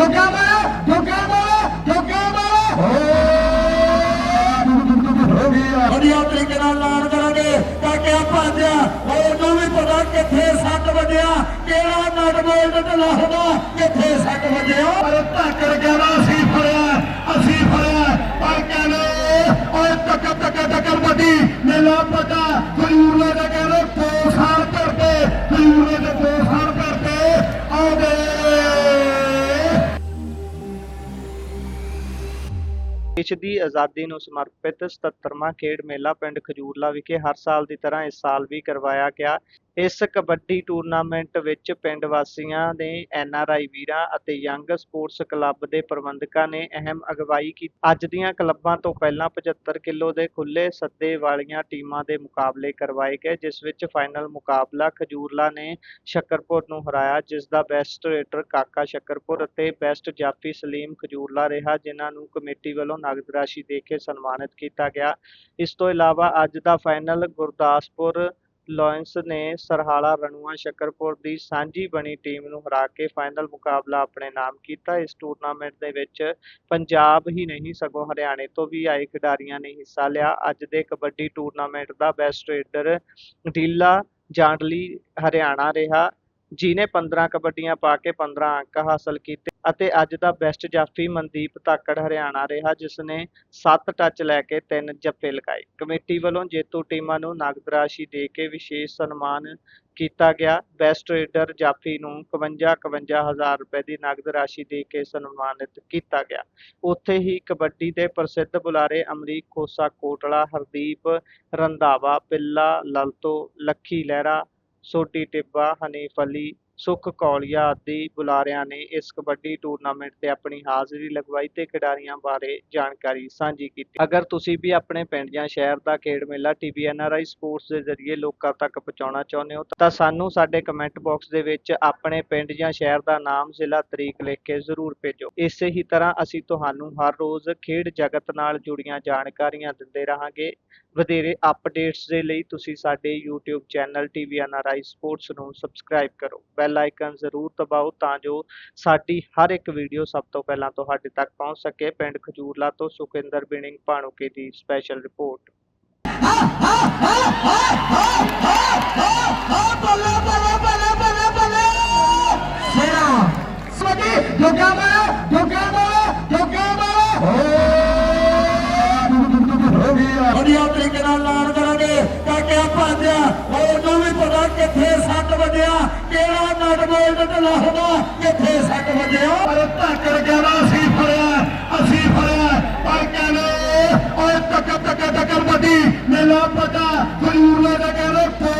ਜੋਗਾ ਮਾਰੋ ਜੋਗਾ ਮਾਰੋ ਜੋਗਾ ਮਾਰੋ ਹੋ ਗਿਆ ਵਧੀਆ ਤਰੀਕੇ ਨਾਲ ਲਾਣ ਕਰਾਂਗੇ ਤਾਂ ਕਿ ਆ ਭਾਜਿਆ ਉਹਨੂੰ ਵੀ ਪਤਾ ਕਿੱਥੇ ਸੱਟ ਵੱਜਿਆ, ਕਿਹੜਾ ਨਟ ਬੋਲਟ ਤੇ ਲਾਹਦਾ ਕਿੱਥੇ ਸੱਟ ਵੱਜਿਆ। ਪਰ ਧਾਕੜ ਗਿਆ ਅਸੀਂ ਫੜਿਆ ਅਸੀਂ ਫੜਿਆ, ਪਰ ਕਹਿੰਦੇ, ਓਏ ਤੱਕ ਤੱਕ ਤੱਕ ਵੱਡੀ, ਮੇਲਾ ਪਤਾ ਖਰੂਰ ਦਾ ਕਹਿੰਦੇ ਦੇਸ਼ ਦੀ ਆਜ਼ਾਦੀ ਨੂੰ ਸਮਰਪਿਤ 77ਵਾਂ ਖੇਡ ਮੇਲਾ ਪਿੰਡ ਖਜੂਰਲਾ ਵਿਖੇ ਹਰ ਸਾਲ ਦੀ ਤਰ੍ਹਾਂ ਇਸ ਸਾਲ ਵੀ ਕਰਵਾਇਆ ਗਿਆ। ਇਸ ਕਬੱਡੀ ਟੂਰਨਾਮੈਂਟ ਵਿੱਚ ਪਿੰਡ ਵਾਸੀਆਂ ਨੇ ਐਨਆਰਆਈ ਵੀਰਾਂ ਅਤੇ ਯੰਗ ਸਪੋਰਟਸ ਕਲੱਬ ਦੇ ਪ੍ਰਬੰਧਕਾਂ ਨੇ ਅਹਿਮ ਅਗਵਾਈ ਕੀਤੀ। ਅੱਜ ਦੀਆਂ ਕਲੱਬਾਂ ਤੋਂ ਪਹਿਲਾਂ 75 ਕਿਲੋ ਦੇ ਖੁੱਲੇ ਸੱਦੇ ਵਾਲੀਆਂ ਟੀਮਾਂ ਦੇ ਮੁਕਾਬਲੇ ਕਰਵਾਏ ਗਏ, ਜਿਸ ਵਿੱਚ ਫਾਈਨਲ ਮੁਕਾਬਲਾ ਖਜੂਰਲਾ ਨੇ ਸ਼ੱਕਰਪੁਰ ਨੂੰ ਹਰਾਇਆ, ਜਿਸ ਦਾ ਬੈਸਟ ਰੇਟਰ ਕਾਕਾ ਸ਼ੱਕਰਪੁਰ ਅਤੇ ਬੈਸਟ ਜਾਫੀ ਸਲੀਮ ਖਜੂਰਲਾ ਰਿਹਾ, ਜਿਨ੍ਹਾਂ ਨੂੰ ਕਮੇਟੀ ਵੱਲੋਂ ਨਗਦ ਰਾਸ਼ੀ ਦੇ ਕੇ ਸਨਮਾਨਿਤ ਕੀਤਾ ਗਿਆ। ਇਸ ਤੋਂ ਇਲਾਵਾ ਅੱਜ ਦਾ ਫਾਈਨਲ ਗੁਰਦਾਸਪੁਰ ਲਾਇਨਸ ਨੇ ਸਰਹਾਲਾ, ਰਣੂਆ, ਸ਼ੱਕਰਪੁਰ ਦੀ ਸਾਂਝੀ ਬਣੀ ਟੀਮ ਨੂੰ ਹਰਾ ਕੇ ਫਾਈਨਲ ਮੁਕਾਬਲਾ ਆਪਣੇ ਨਾਮ ਕੀਤਾ। ਇਸ ਟੂਰਨਾਮੈਂਟ ਦੇ ਵਿੱਚ ਪੰਜਾਬ ਹੀ ਨਹੀਂ, ਸਗੋਂ ਹਰਿਆਣੇ ਤੋਂ ਵੀ ਆਏ ਖਿਡਾਰੀਆਂ ਨੇ ਹਿੱਸਾ ਲਿਆ। ਅੱਜ ਦੇ ਕਬੱਡੀ ਟੂਰਨਾਮੈਂਟ ਦਾ ਬੈਸਟ ਰੇਡਰ ਢੀਲਾ, ਜਾਂਡਲੀ, ਹਰਿਆਣਾ ਰਿਹਾ। ਜਿਨੇ 15 ਕਬੱਡੀਆਂ ਪਾ ਕੇ 15 ਅੰਕ ਹਾਸਲ ਕੀਤੇ ਅਤੇ ਅੱਜ ਦਾ ਬੈਸਟ ਜਾਫੀ ਮਨਦੀਪ ਧਾਕੜ ਹਰਿਆਣਾ ਰਿਹਾ ਜਿਸ ਨੇ 7 ਟੱਚ ਲੈ ਕੇ 3 ਜੱਫੇ ਲਗਾਏ। ਕਮੇਟੀ ਵੱਲੋਂ ਜੇਤੂ ਟੀਮਾਂ ਨੂੰ ਨਗਦ ਰਾਸ਼ੀ ਦੇ ਕੇ ਵਿਸ਼ੇਸ਼ ਸਨਮਾਨ ਕੀਤਾ ਗਿਆ। ਬੈਸਟ ਰੇਡਰ ਜਾਫੀ ਨੂੰ 51 51000 ਰੁਪਏ ਦੀ ਨਗਦ ਰਾਸ਼ੀ ਦੇ ਕੇ ਸਨਮਾਨਿਤ ਕੀਤਾ ਗਿਆ। ਉੱਥੇ ਹੀ ਕਬੱਡੀ ਦੇ ਪ੍ਰਸਿੱਧ ਬੁਲਾਰੇ ਅਮਰੀਕ ਖੋਸਾ, ਕੋਟਲਾ, ਹਰਦੀਪ ਰੰਧਾਵਾ, ਪਿੱਲਾ, ਲਲਤੋ, ਲੱਖੀ ਲਹਿਰਾ ਸੋਢੀ ਟਿੱਬਾ ਹਨੀਫ ਅਲੀ ਸੁੱਖ ਕੌਲੀਆ ਆਦਿ ਬੁਲਾਰਿਆਂ ਨੇ ਇਸ ਕਬੱਡੀ ਟੂਰਨਾਮੈਂਟ ਤੇ ਆਪਣੀ ਹਾਜ਼ਰੀ ਲਗਵਾਈ ਤੇ ਖਿਡਾਰੀਆਂ ਬਾਰੇ ਜਾਣਕਾਰੀ ਸਾਂਝੀ ਕੀਤੀ। ਅਗਰ ਤੁਸੀਂ ਵੀ ਆਪਣੇ ਪਿੰਡ ਜਾਂ ਸ਼ਹਿਰ ਦਾ ਖੇਡ ਮੇਲਾ ਟੀਵੀ ਐਨਆਰਆਈ ਸਪੋਰਟਸ ਦੇ ਜ਼ਰੀਏ ਲੋਕਾਂ ਤੱਕ ਪਹੁੰਚਾਉਣਾ ਚਾਹੁੰਦੇ ਹੋ, ਤਾਂ ਸਾਨੂੰ ਸਾਡੇ ਕਮੈਂਟ ਬਾਕਸ ਦੇ ਵਿੱਚ ਆਪਣੇ ਪਿੰਡ ਜਾਂ ਸ਼ਹਿਰ ਦਾ ਨਾਮ, ਜ਼ਿਲ੍ਹਾ, ਤਰੀਕ ਲਿਖ ਕੇ ਜ਼ਰੂਰ ਭੇਜੋ। ਇਸੇ ਹੀ ਤਰ੍ਹਾਂ ਅਸੀਂ ਤੁਹਾਨੂੰ ਹਰ ਰੋਜ਼ ਖੇਡ ਜਗਤ ਨਾਲ ਜੁੜੀਆਂ ਜਾਣਕਾਰੀਆਂ ਦਿੰਦੇ ਰਹਾਂਗੇ। ਵਧੇਰੇ ਅਪਡੇਟਸ ਦੇ ਲਈ ਤੁਸੀਂ ਸਾਡੇ YouTube channel TV NRI sports ਨੂੰ ਸਬਸਕ੍ਰਾਈਬ ਕਰੋ। ਬੈਲ ਆਈਕਨ ਜ਼ਰੂਰ ਦਬਾਓ ਤਾਂ ਜੋ ਸਾਡੀ ਹਰ ਇੱਕ ਵੀਡੀਓ ਸਭ ਤੋਂ ਪਹਿਲਾਂ ਤੁਹਾਡੇ ਤੱਕ ਪਹੁੰਚ ਸਕੇ। ਪਿੰਡ ਖਜੂਰਲਾ ਤੋਂ ਸੁਖਿੰਦਰ ਬਿਨਿੰਗ ਭਾਣੂਕੇ ਦੀ ਸਪੈਸ਼ਲ ਰਿਪੋਰਟ ਵਧੀਆ ਤਰੀਕੇ ਨਾਲ ਐਲਾਨ ਕਰਾਂਗੇ। ਤਾਂ ਕਿ ਭੱਜਿਆ ਉਹਨੂੰ ਵੀ ਪਤਾ ਕਿੱਥੇ ਸੱਟ ਵੱਜਿਆ, ਕਿਹੜਾ ਨਟ ਬੋਲਟ ਕਿੱਥੇ ਸੱਟ ਵੱਜਿਆ, ਪਰ ਧੱਕੜ ਗਿਆ ਅਸੀਂ ਫੜਿਆ ਅਸੀਂ ਫੜਿਆ। ਪਰ ਕਹਿੰਦੇ, ਓਏ ਤੱਕ ਤੱਕ ਤੱਕ ਵੱਡੀ ਮੇਲਾ ਪਤਾ ਖਜੂਰਲੇ ਦਾ ਕਹਿੰਦੇ